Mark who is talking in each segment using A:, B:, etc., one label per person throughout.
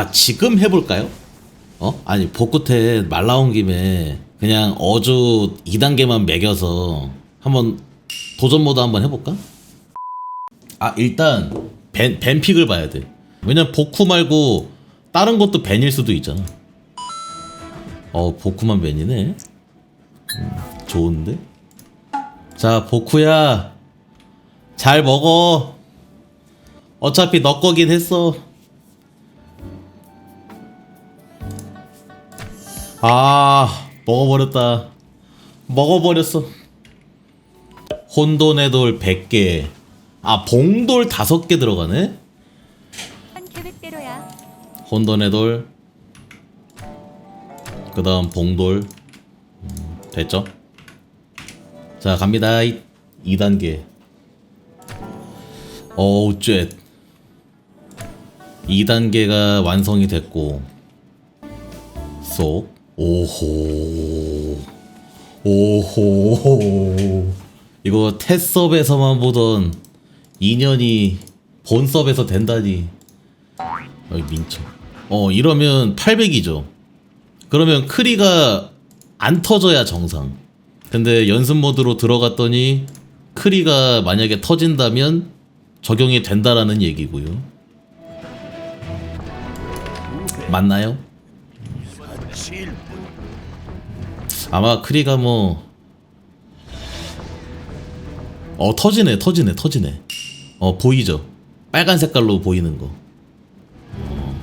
A: 아 지금 해볼까요? 어? 아니 복구태 말 나온 김에 그냥 어주 2단계만 매겨서 한번 도전 모드 한번 해볼까? 아 일단 벤, 벤픽을 봐야 돼 왜냐면 복구 말고 다른 것도 벤일 수도 있잖아 어 복구만 벤이네 음, 좋은데? 자 복구야 잘 먹어 어차피 너 거긴 했어 아 먹어버렸다. 먹어버렸어. 혼돈의 돌 100개. 아 봉돌 5개 들어가네?
B: 한 계획대로야.
A: 혼돈의 돌. 그 다음 봉돌. 음, 됐죠? 자 갑니다. 2단계. 어우 쨘 2단계가 완성이 됐고. 쏙 오호. 오호. 이거 테스업에서만 보던 인연이 본섭에서 된다니. 여기 민초 어 이러면 800이죠. 그러면 크리가 안 터져야 정상. 근데 연습 모드로 들어갔더니 크리가 만약에 터진다면 적용이 된다라는 얘기고요. 맞나요? 아마 크리가 뭐 어 터지네 터지네 터지네. 어 보이죠? 빨간 색깔로 보이는 거. 어,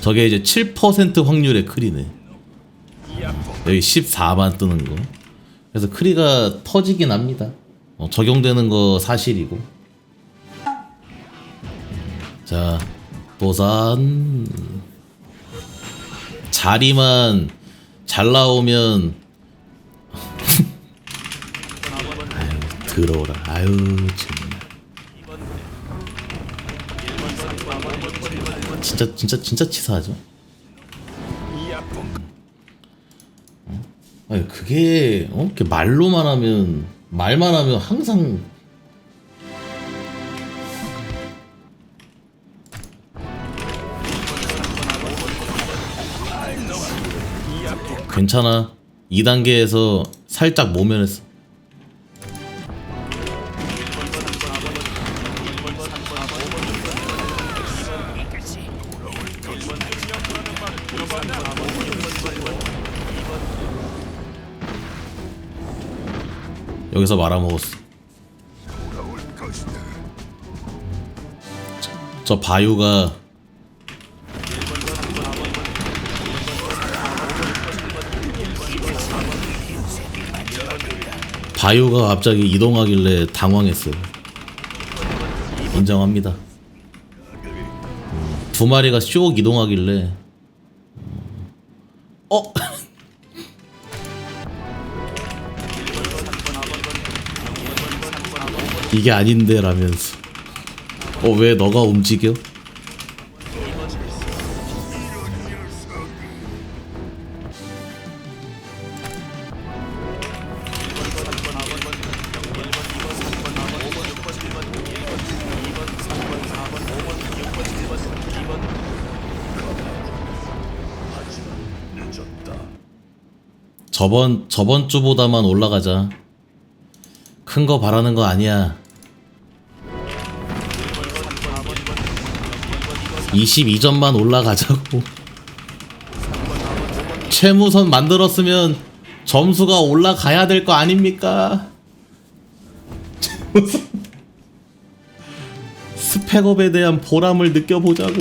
A: 저게 이제 7% 확률의 크리네. 여기 14만 뜨는 거. 그래서 크리가 터지긴 합니다. 어, 적용되는 거 사실이고. 자 도산. 자리만 잘 나오면 들어오라. 아유 정말. 진짜 진짜 진짜 치사하죠? 어? 아니 그게 어? 이렇게 말로만 하면 말만 하면 항상 괜찮아. 2단계에서 살짝 모면했어 여기서 말아먹었어 저, 저 바유가 바유가 갑자기 이동하길래 당황했어요. 인정합니다. 음, 두 마리가 쭉 이동하길래 어? 이게 아닌데 라면서 어 왜 너가 움직여? 저번 저번 주보다만 올라가자. 큰 거 바라는 거 아니야. 22점만 올라가자고. 최무선 만들었으면 점수가 올라가야 될 거 아닙니까? 최무선. 스펙업에 대한 보람을 느껴보자고.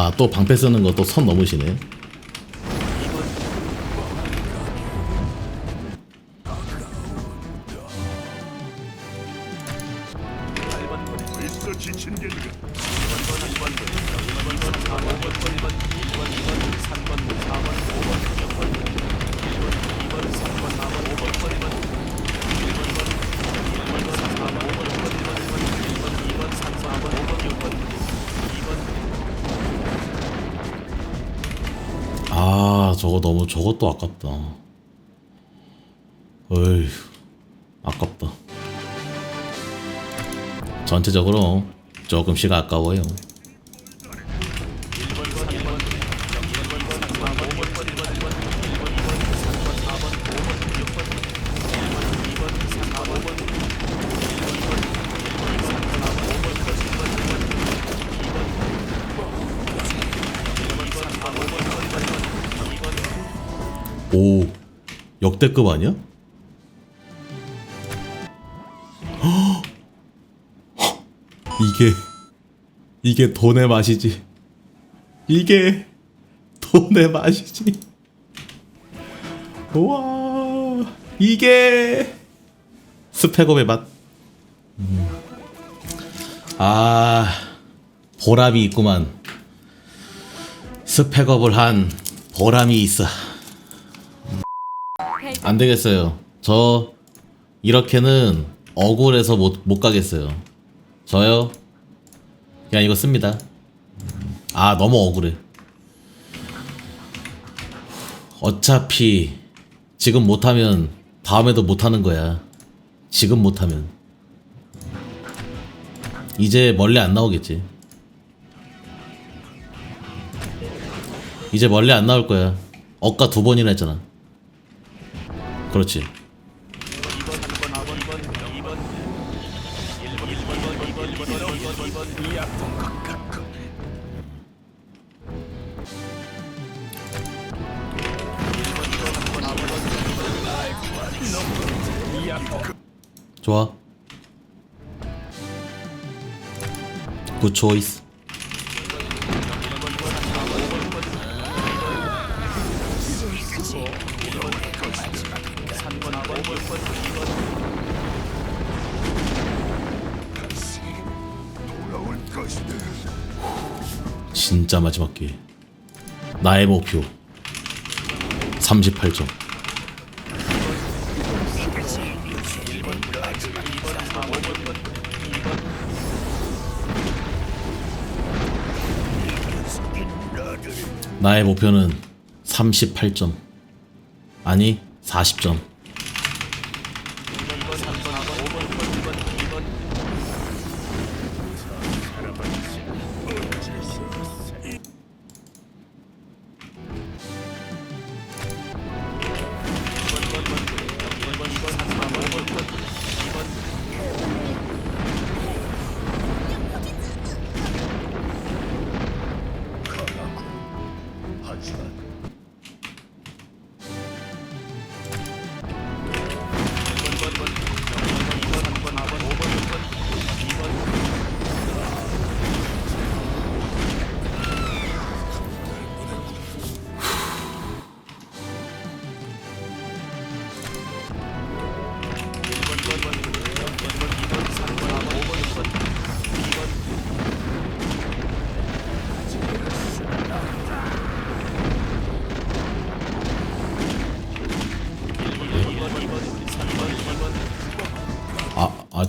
A: 아, 또 방패 쓰는 거또선 넘으시네. 너무 저것도 아깝다. 어휴, 아깝. 아깝다. 전체적으로 조금씩 아까워요. 역대급 아니야? 이게 이게 돈의 맛이지. 이게 돈의 맛이지. 우와, 이게 스펙업의 맛. 음. 아, 보람이 있구만. 스펙업을 한 보람이 있어. 안 되겠어요. 저 이렇게는 억울해서 못, 못 가겠어요. 저요? 그냥 이거 씁니다. 아, 너무 억울해. 어차피 지금 못하면 다음에도 못하는 거야. 지금 못하면. 이제 멀리 안 나오겠지. 이제 멀리 안 나올 거야. 억가 두 번이나 했잖아. 그렇지. 좋아. 굿 초이스.
C: 것이다.
A: 진짜 마지막 기회. 나의 목표. 38점. 나의 목표는 38점. 아니, 40점.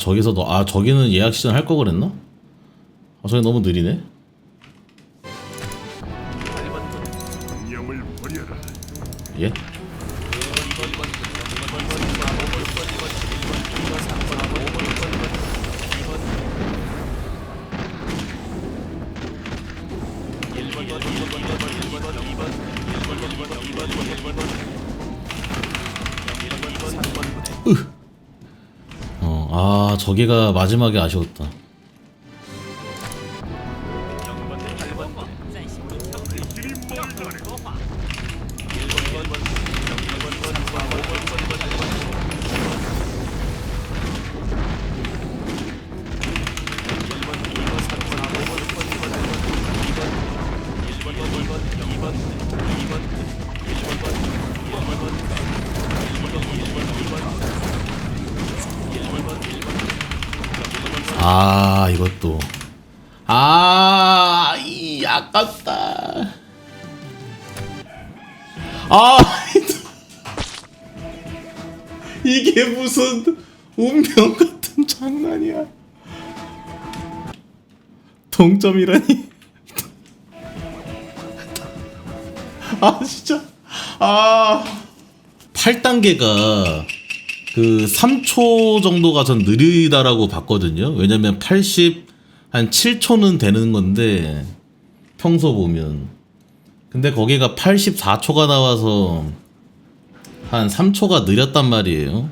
A: 저기서 너, 아 저기는 예약 시전 할 거 그랬나? 아 저기 너무 느리네. 예? 아 저기가 마지막에 아쉬웠다. 아 이것도. 아 이 아깝다. 아 이게 무슨 운명 같은 장난이야. 동점이라니. 아 진짜. 아. 8단계가 그 3초 정도가 전 느리다라고 봤거든요. 왜냐면 80, 한 7초는 되는 건데, 평소 보면. 근데 거기가 84초가 나와서 한 3초가 느렸단 말이에요.